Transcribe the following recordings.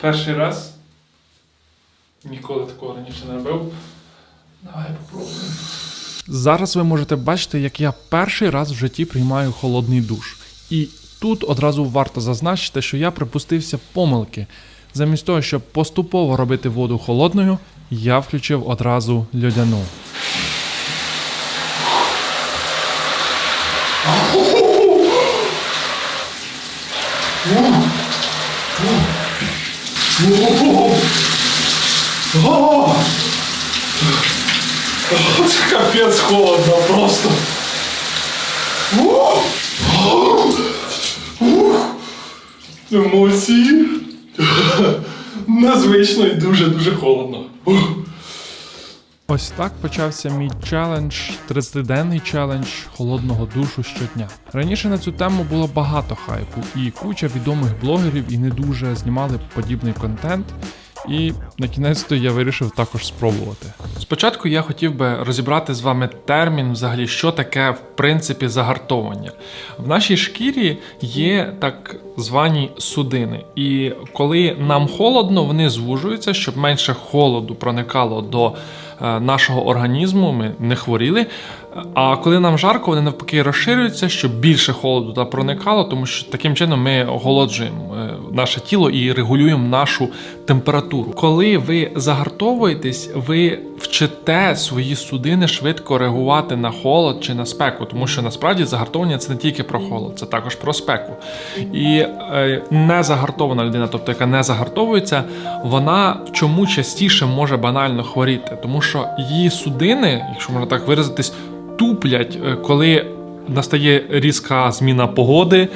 Перший раз. Ніколи такого раніше не робив. Давай попробуємо. Зараз ви можете бачити, як я перший раз в житті приймаю холодний душ. І тут одразу варто зазначити, що я припустився помилки. Замість того, щоб поступово робити воду холодною, я включив одразу льодяну. О! Це капець холодно просто. Емоції. Незвично і дуже-дуже холодно. Ось так почався мій челендж, 30-денний челендж холодного душу щодня. Раніше на цю тему було багато хайпу, і куча відомих блогерів і не дуже знімали подібний контент. І на кінець то я вирішив також спробувати. Спочатку я хотів би розібрати з вами термін, взагалі, що таке в принципі загартовування. В нашій шкірі є так звані судини, і коли нам холодно, вони звужуються, щоб менше холоду проникало до нашого організму, ми не хворіли. А коли нам жарко, вони навпаки розширюються, щоб більше холоду туди проникало, тому що таким чином ми охолоджуємо е, наше тіло і регулюємо нашу температуру. Коли ви загартовуєтесь, ви вчите свої судини швидко реагувати на холод чи на спеку, тому що насправді загартовування це не тільки про холод, це також про спеку. І е, не загартована людина, тобто яка не загартовується, вона чому частіше може банально хворіти, тому що її судини, якщо можна так виразитись, туплять, е, коли настає різка зміна погоди,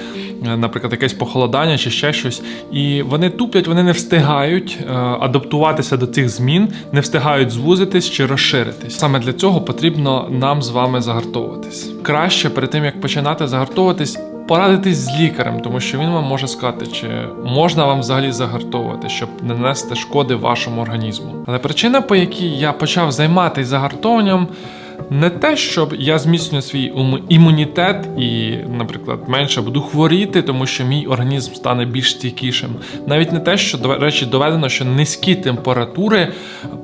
е, наприклад, якесь похолодання чи ще щось. І вони туплять, вони не встигають е, адаптуватися до цих змін, не встигають звузитись чи розширитись. Саме для цього потрібно нам з вами загартовуватись. Краще перед тим як починати загартовуватись. Порадитись з лікарем, тому що він вам може сказати, чи можна вам взагалі загартовувати, щоб не нанести шкоди вашому організму. Але причина, по якій я почав займатися загартовуванням, не те, щоб я зміцнюю свій імунітет і, наприклад, менше буду хворіти, тому що мій організм стане більш стійкішим. Навіть не те, що до речі, доведено, що низькі температури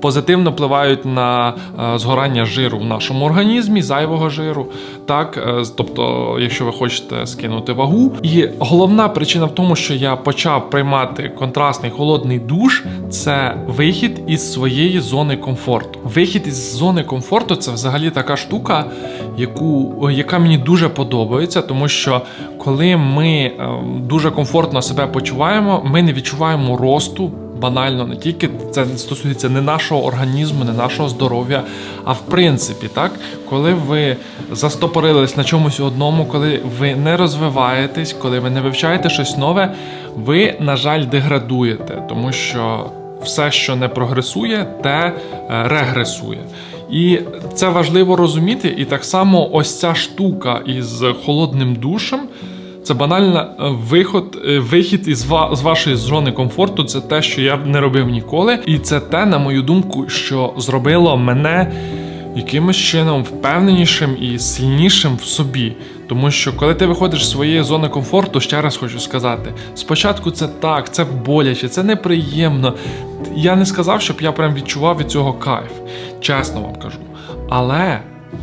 позитивно впливають на е, згорання жиру в нашому організмі, зайвого жиру. Так, е, тобто, якщо ви хочете скинути вагу. І головна причина в тому, що я почав приймати контрастний холодний душ, це вихід із своєї зони комфорту. Вихід із зони комфорту це взагалі така штука, яку, яка мені дуже подобається, тому що коли ми е, дуже комфортно себе почуваємо, ми не відчуваємо росту. Банально, не тільки це стосується не нашого організму, не нашого здоров'я, а в принципі, так, коли ви застопорились на чомусь одному, коли ви не розвиваєтесь, коли ви не вивчаєте щось нове, ви, на жаль, деградуєте, тому що все, що не прогресує, те е, регресує. І це важливо розуміти. І так само ось ця штука із холодним душем. Це банально е, виход, е, вихід із з вашої зони комфорту. Це те, що я не робив ніколи. І це те, на мою думку, що зробило мене якимось чином впевненішим і сильнішим в собі. Тому що коли ти виходиш з своєї зони комфорту, ще раз хочу сказати: спочатку це так, це боляче, це неприємно. Я не сказав, щоб я прям відчував від цього кайф, чесно вам кажу. Але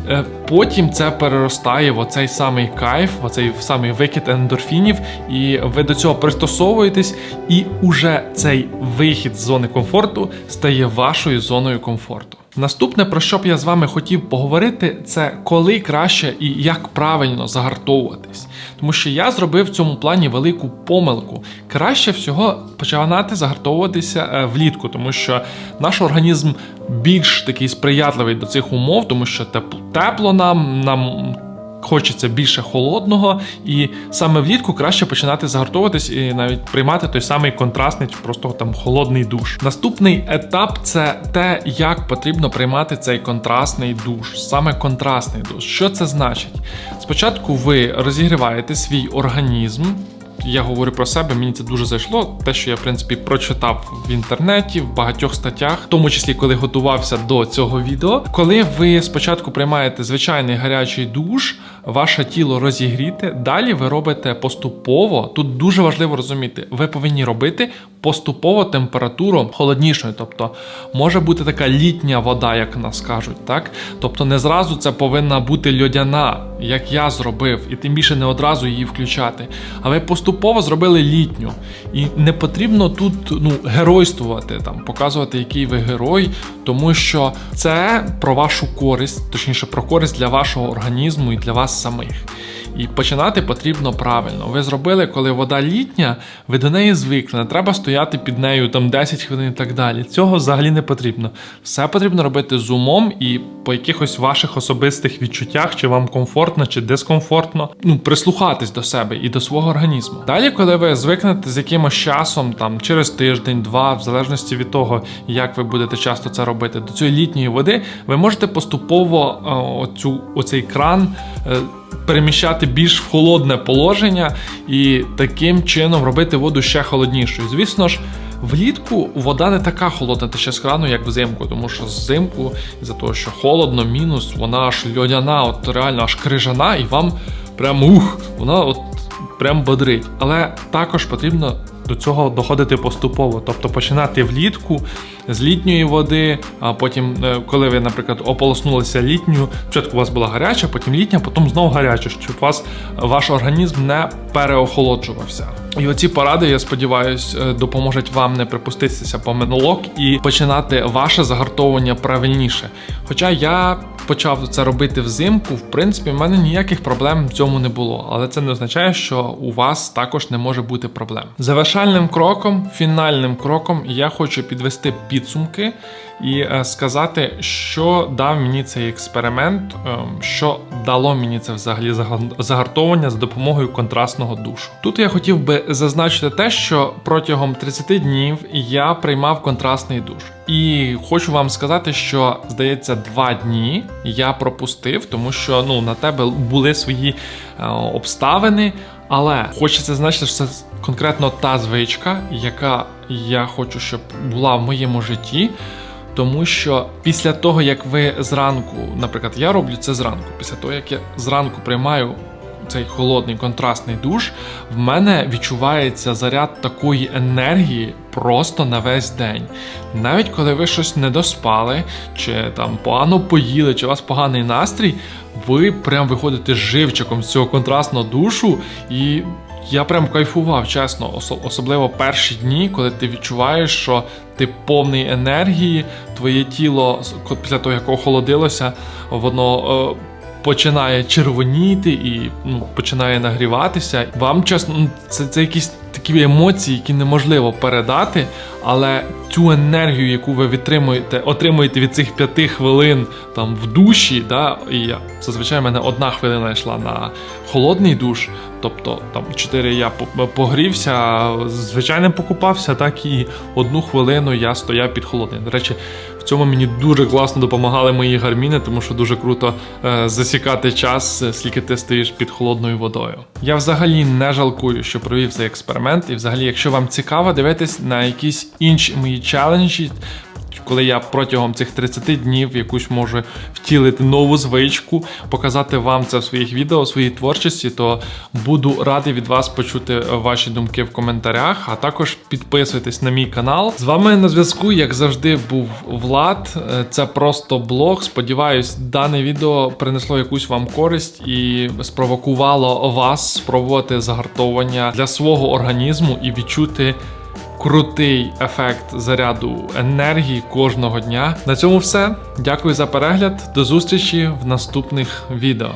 е, потім це переростає в оцей самий кайф, в оцей самий викид ендорфінів, і ви до цього пристосовуєтесь, і уже цей вихід з зони комфорту стає вашою зоною комфорту. Наступне, про що б я з вами хотів поговорити, це коли краще і як правильно загартовуватись. Тому що я зробив в цьому плані велику помилку. Краще всього починати загартовуватися е, влітку, тому що наш організм більш такий сприятливий до цих умов, тому що тепло, нам, нам хочеться більше холодного, і саме влітку краще починати загартовуватись і навіть приймати той самий контрастний чи просто там холодний душ. Наступний етап це те, як потрібно приймати цей контрастний душ, саме контрастний душ. Що це значить? Спочатку ви розігріваєте свій організм. Я говорю про себе, мені це дуже зайшло. Те, що я в принципі прочитав в інтернеті, в багатьох статтях, в тому числі коли готувався до цього відео. Коли ви спочатку приймаєте звичайний гарячий душ, ваше тіло розігріте. далі ви робите поступово. Тут дуже важливо розуміти, ви повинні робити поступово температуру холоднішою. Тобто може бути така літня вода, як нас кажуть, так? Тобто не зразу це повинна бути льодяна, як я зробив, і тим більше не одразу її включати. А ви поступово зробили літню. І не потрібно тут ну, геройствувати, там, показувати, який ви герой, тому що це про вашу користь, точніше про користь для вашого організму і для вас самих. І починати потрібно правильно. Ви зробили, коли вода літня, ви до неї звикли. Не треба стояти під нею там 10 хвилин і так далі. Цього взагалі не потрібно. Все потрібно робити з умом і по якихось ваших особистих відчуттях, чи вам комфортно, чи дискомфортно. Ну, прислухатись до себе і до свого організму. Далі, коли ви звикнете з якимось часом, там через тиждень, два, в залежності від того, як ви будете часто це робити, до цієї літньої води, ви можете поступово е, оцю, оцей кран. Переміщати більш в холодне положення і таким чином робити воду ще холоднішою. Звісно ж, влітку вода не така холодна тече з крану, як взимку, тому що взимку, за того, що холодно, мінус, вона аж льодяна, от реально аж крижана, і вам прям ух, вона от прям бодрить. Але також потрібно до цього доходити поступово, тобто починати влітку з літньої води, а потім, е, коли ви, наприклад, ополоснулися літньою, спочатку у вас була гаряча, потім літня, потім знову гаряча, щоб вас ваш організм не переохолоджувався. І оці поради, я сподіваюся, допоможуть вам не припуститися поминок і починати ваше загартовування правильніше. Хоча я почав це робити взимку, в принципі, в мене ніяких проблем в цьому не було, але це не означає, що у вас також не може бути проблем. Завершальним кроком, фінальним кроком, я хочу підвести підсумки і е, сказати, що дав мені цей експеримент, е, що дало мені це взагалі зага- загартовування за допомогою контрастного душу. Тут я хотів би зазначити те, що протягом 30 днів я приймав контрастний душ. І хочу вам сказати, що здається, два дні я пропустив, тому що ну на тебе були свої е, обставини. Але хочеться значити, що це конкретно та звичка, яка я хочу, щоб була в моєму житті. Тому що після того, як ви зранку, наприклад, я роблю це зранку, після того, як я зранку приймаю цей холодний контрастний душ, в мене відчувається заряд такої енергії просто на весь день. Навіть коли ви щось не доспали, чи там погано поїли, чи у вас поганий настрій, ви прям виходите живчиком з цього контрастного душу і. Я прям кайфував, чесно, особливо перші дні, коли ти відчуваєш, що ти повний енергії, твоє тіло після того, як охолодилося, воно е, починає червоніти і ну, починає нагріватися. Вам чесно, ну, це, це якісь такі емоції, які неможливо передати, але цю енергію, яку ви відтримуєте, отримуєте від цих п'яти хвилин там в душі, да, і зазвичай в мене одна хвилина йшла на холодний душ. Тобто там 4 я погрівся, звичайним покупався, так і одну хвилину я стояв під холодним. До речі, в цьому мені дуже класно допомагали мої гарміни, тому що дуже круто е, засікати час, е, скільки ти стоїш під холодною водою. Я взагалі не жалкую, що провів цей експеримент, і взагалі, якщо вам цікаво дивитись на якісь інші мої челенджі. Коли я протягом цих 30 днів якусь можу втілити нову звичку, показати вам це в своїх відео, в своїй творчості, то буду радий від вас почути ваші думки в коментарях, а також підписуйтесь на мій канал. З вами на зв'язку, як завжди, був Влад. Е, Це просто блог. Сподіваюсь, дане відео принесло якусь вам користь і спровокувало вас спробувати загартовування для свого організму і відчути крутий ефект заряду енергії кожного дня. На цьому все. Дякую за перегляд. До зустрічі в наступних відео.